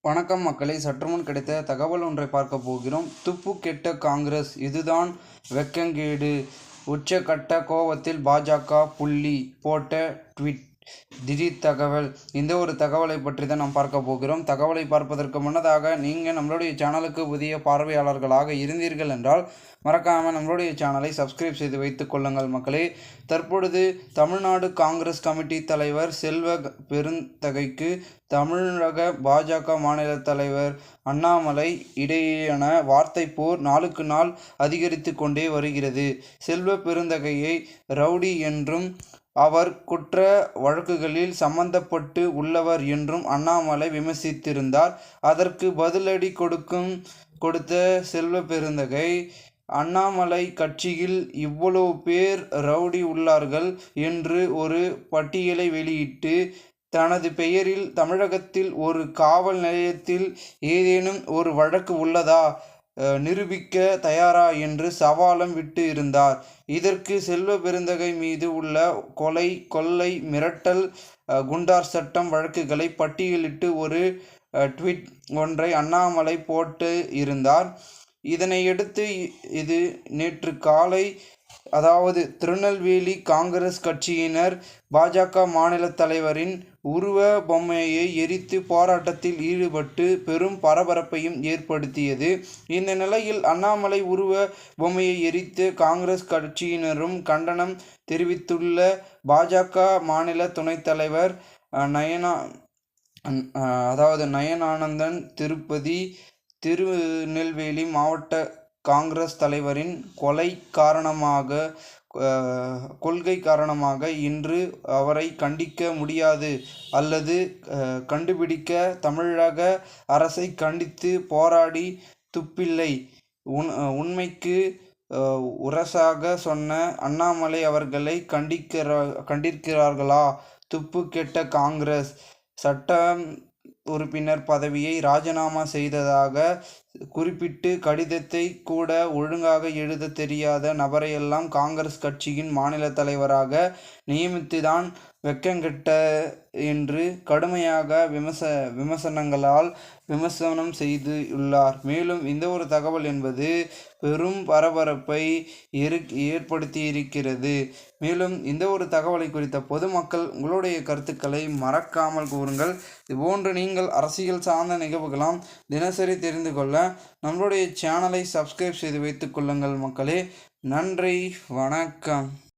வணக்கம் மக்களை. சற்றுமுன் கிடைத்த தகவல் ஒன்றை பார்க்க போகிறோம். துப்பு கெட்ட காங்கிரஸ். இதுதான் வெக்கங்கேடு. உச்சகட்ட கோவத்தில் பாஜக புள்ளி போட்ட ட்வீட். திடீர் தகவல். இந்த ஒரு தகவலை பற்றி தான் நாம் பார்க்க போகிறோம். தகவலை பார்ப்பதற்கு முன்னதாக நீங்கள் நம்மளுடைய சேனலுக்கு புதிய பார்வையாளர்களாக இருந்தீர்கள் என்றால் மறக்காமல் நம்மளுடைய சேனலை சப்ஸ்கிரைப் செய்து வைத்துக் கொள்ளுங்கள் மக்களே. தற்பொழுது தமிழ்நாடு காங்கிரஸ் கமிட்டி தலைவர் செல்வ பெருந்தகைக்கு தமிழக பாஜக மாநில தலைவர் அண்ணாமலை இடையேயான வார்த்தை போர் நாளுக்கு நாள் அதிகரித்து கொண்டே வருகிறது. செல்வ பெருந்தகையை ரவுடி என்றும் அவர் குற்ற வழக்குகளில் சம்பந்தப்பட்டு உள்ளவர் என்றும் அண்ணாமலை விமர்சித்திருந்தார். அதற்கு பதிலடி கொடுக்கும் கொடுத்த செல்வ பெருந்தகை அண்ணாமலை கட்சியில் இவ்வளவு பேர் ரவுடி உள்ளார்கள் என்று ஒரு பட்டியலை வெளியிட்டு தனது பெயரில் தமிழகத்தில் ஒரு காவல் நிலையத்தில் ஏதேனும் ஒரு வழக்கு உள்ளதா? நிரூபிக்க தயாரா என்று சவாலம் விட்டு இருந்தார். இதற்கு செல்வ பெருந்தகை மீது உள்ள கொலை கொள்ளை மிரட்டல் குண்டார் சட்டம் வழக்குகளை பட்டியலிட்டு ஒரு ட்வீட் ஒன்றை அண்ணாமலை போட்டு இருந்தார். இதனையடுத்து இது நேற்று காலை அதாவது திருநெல்வேலி காங்கிரஸ் கட்சியினர் பாஜக மாநில தலைவரின் உருவ பொம்மையை எரித்து போராட்டத்தில் ஈடுபட்டு பெரும் பரபரப்பையும் ஏற்படுத்தியது. இந்த நிலையில் அண்ணாமலை உருவ பொம்மையை எரித்து காங்கிரஸ் கட்சியினரும் கண்டனம் தெரிவித்துள்ள பாஜக மாநில துணைத் தலைவர் நயனா அதாவது நயனானந்தன் திருப்பதி திருநெல்வேலி மாவட்ட காங்கிரஸ் தலைவரின் கொலை காரணமாக கொள்கை காரணமாக இன்று அவரை கண்டிக்க முடியாது அல்லது கண்டுபிடிக்க தமிழக அரசை கண்டித்து போராடி துப்பில்லை. உன் உண்மைக்கு உரசாக சொன்ன அண்ணாமலை அவர்களை கண்டிக்கிற கண்டிருக்கிறார்களா? துப்பு கெட்ட காங்கிரஸ் சட்டம் உறுப்பினர் பதவியை ராஜினாமா செய்ததாக குறிப்பிட்டு கடிதத்தை கூட ஒழுங்காக எழுத தெரியாத நபரையெல்லாம் காங்கிரஸ் கட்சியின் மாநில தலைவராக நியமித்துதான் வெட்கங்கெட்ட என்று கடுமையாக விமர்ச விமர்சனங்களால் விமர்சனம் செய்துள்ளார் மேலும் இந்த ஒரு தகவல் என்பது பெரும் பரபரப்பை ஏற் ஏற்படுத்தியிருக்கிறது. மேலும் இந்த ஒரு தகவலை குறித்த பொதுமக்கள் உங்களுடைய கருத்துக்களை மறக்காமல் கூறுங்கள். இதுபோன்று நீங்கள் அரசியல் சார்ந்த நிகழ்வுகளாம் தினசரி தெரிந்து கொள்ள நம்மளுடைய சேனலை சப்ஸ்கிரைப் செய்து வைத்துக் கொள்ளுங்கள் மக்களே. நன்றி வணக்கம்.